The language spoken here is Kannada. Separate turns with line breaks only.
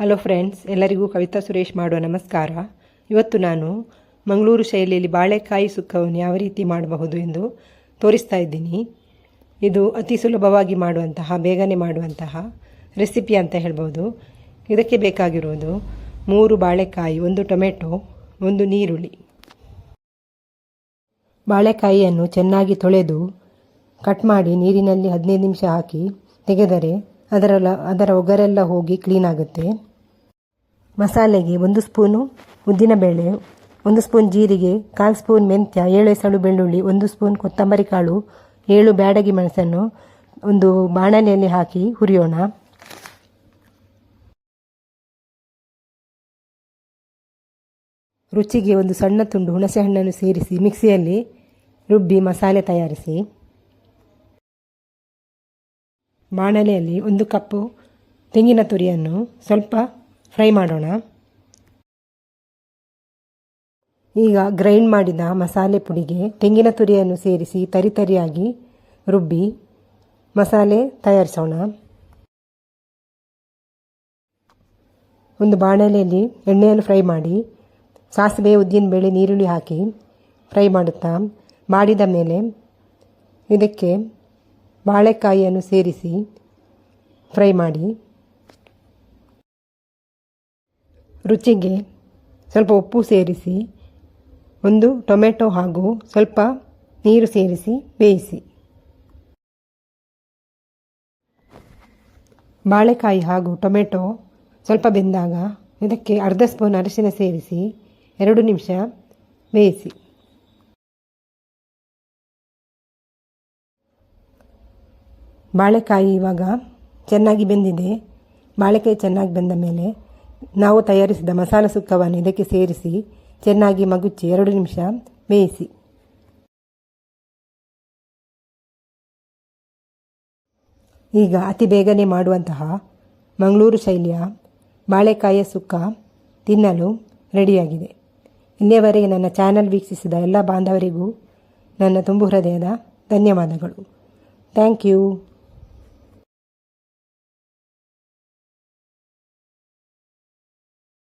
ಹಲೋ ಫ್ರೆಂಡ್ಸ್ ಎಲ್ಲರಿಗೂ ಕವಿತಾ ಸುರೇಶ್ ಮಾಡುವ ನಮಸ್ಕಾರ. ಇವತ್ತು ನಾನು ಮಂಗಳೂರು ಶೈಲಿಯಲ್ಲಿ ಬಾಳೆಕಾಯಿ ಸುಕ್ಕವನ್ನು ಯಾವ ರೀತಿ ಮಾಡಬಹುದು ಎಂದು ತೋರಿಸ್ತಾ ಇದ್ದೀನಿ. ಇದು ಅತಿ ಸುಲಭವಾಗಿ ಮಾಡುವಂತಹ, ಬೇಗನೆ ಮಾಡುವಂತಹ ರೆಸಿಪಿ ಅಂತ ಹೇಳ್ಬೋದು. ಇದಕ್ಕೆ ಬೇಕಾಗಿರುವುದು ಮೂರು ಬಾಳೆಕಾಯಿ, ಒಂದು ಟೊಮೆಟೊ, ಒಂದು ನೀರುಳ್ಳಿ. ಬಾಳೆಕಾಯಿಯನ್ನು ಚೆನ್ನಾಗಿ ತೊಳೆದು ಕಟ್ ಮಾಡಿ ನೀರಿನಲ್ಲಿ ಹದಿನೈದು ನಿಮಿಷ ಹಾಕಿ ತೆಗೆದರೆ ಅದರ ಅದರ ಒಗರೆಲ್ಲ ಹೋಗಿ ಕ್ಲೀನ್ ಆಗುತ್ತೆ. ಮಸಾಲೆಗೆ ಒಂದು ಸ್ಪೂನು ಉದ್ದಿನಬೇಳೆ ಒಂದು ಸ್ಪೂನ್ ಜೀರಿಗೆ, ಕಾಲು ಸ್ಪೂನ್ ಮೆಂತ್ಯ, ಏಳು ಎಸಳು ಬೆಳ್ಳುಳ್ಳಿ, ಒಂದು ಸ್ಪೂನ್ ಕೊತ್ತಂಬರಿ ಕಾಳು, ಏಳು ಬ್ಯಾಡಗಿ ಮೆಣಸನ್ನು, ಒಂದು ಬಾಣಲೆಯಲ್ಲಿ ಹಾಕಿ ಹುರಿಯೋಣ. ರುಚಿಗೆ ಒಂದು ಸಣ್ಣ ತುಂಡು ಹುಣಸೆಹಣ್ಣನ್ನು ಸೇರಿಸಿ ಮಿಕ್ಸಿಯಲ್ಲಿ ರುಬ್ಬಿ ಮಸಾಲೆ ತಯಾರಿಸಿ. ಬಾಣಲೆಯಲ್ಲಿ ಒಂದು ಕಪ್ಪು ತೆಂಗಿನ ತುರಿಯನ್ನು ಸ್ವಲ್ಪ ಫ್ರೈ ಮಾಡೋಣ. ಈಗ ಗ್ರೈಂಡ್ ಮಾಡಿದ ಮಸಾಲೆ ಪುಡಿಗೆ ತೆಂಗಿನ ತುರಿಯನ್ನು ಸೇರಿಸಿ ತರಿತರಿಯಾಗಿ ರುಬ್ಬಿ ಮಸಾಲೆ ತಯಾರಿಸೋಣ. ಒಂದು ಬಾಣಲೆಯಲ್ಲಿ ಎಣ್ಣೆಯನ್ನು ಫ್ರೈ ಮಾಡಿ ಸಾಸಿವೆ ಉದ್ದಿನಬೇಳೆ ನೀರುಳ್ಳಿ ಹಾಕಿ ಫ್ರೈ ಮಾಡುತ್ತಾ, ಮಾಡಿದ ಮೇಲೆ ಇದಕ್ಕೆ ಬಾಳೆಕಾಯಿಯನ್ನು ಸೇರಿಸಿ ಫ್ರೈ ಮಾಡಿ. ರುಚಿಗೆ ಸ್ವಲ್ಪ ಉಪ್ಪು ಸೇರಿಸಿ, ಒಂದು ಟೊಮೆಟೊ ಹಾಗೂ ಸ್ವಲ್ಪ ನೀರು ಸೇರಿಸಿ ಬೇಯಿಸಿ. ಬಾಳೆಕಾಯಿ ಹಾಗೂ ಟೊಮೆಟೊ ಸ್ವಲ್ಪ ಬೆಂದಾಗ, ಇದಕ್ಕೆ ಅರ್ಧ ಸ್ಪೂನ್ ಅರಿಶಿನ ಸೇರಿಸಿ ಎರಡು ನಿಮಿಷ ಬೇಯಿಸಿ. ಬಾಳೆಕಾಯಿ ಇವಾಗ ಚೆನ್ನಾಗಿ ಬೆಂದಿದೆ. ಬಾಳೆಕಾಯಿ ಚೆನ್ನಾಗಿ ಬೆಂದ ಮೇಲೆ ನಾವು ತಯಾರಿಸಿದ ಮಸಾಲ ಸುಕ್ಕವನ್ನು ಇದಕ್ಕೆ ಸೇರಿಸಿ ಚೆನ್ನಾಗಿ ಮಗುಚಿ ಎರಡು ನಿಮಿಷ ಬೇಯಿಸಿ. ಈಗ ಅತಿ ಬೇಗನೆ ಮಾಡುವಂತಹ ಮಂಗಳೂರು ಶೈಲಿಯ ಬಾಳೆಕಾಯಿಯ ಸುಕ್ಕ ತಿನ್ನಲು ರೆಡಿಯಾಗಿದೆ. ಇಲ್ಲಿಯವರೆಗೆ ನನ್ನ ಚಾನಲ್ ವೀಕ್ಷಿಸಿದ ಎಲ್ಲ ಬಾಂಧವರಿಗೂ ನನ್ನ ತುಂಬು ಹೃದಯದ ಧನ್ಯವಾದಗಳು. Thank you.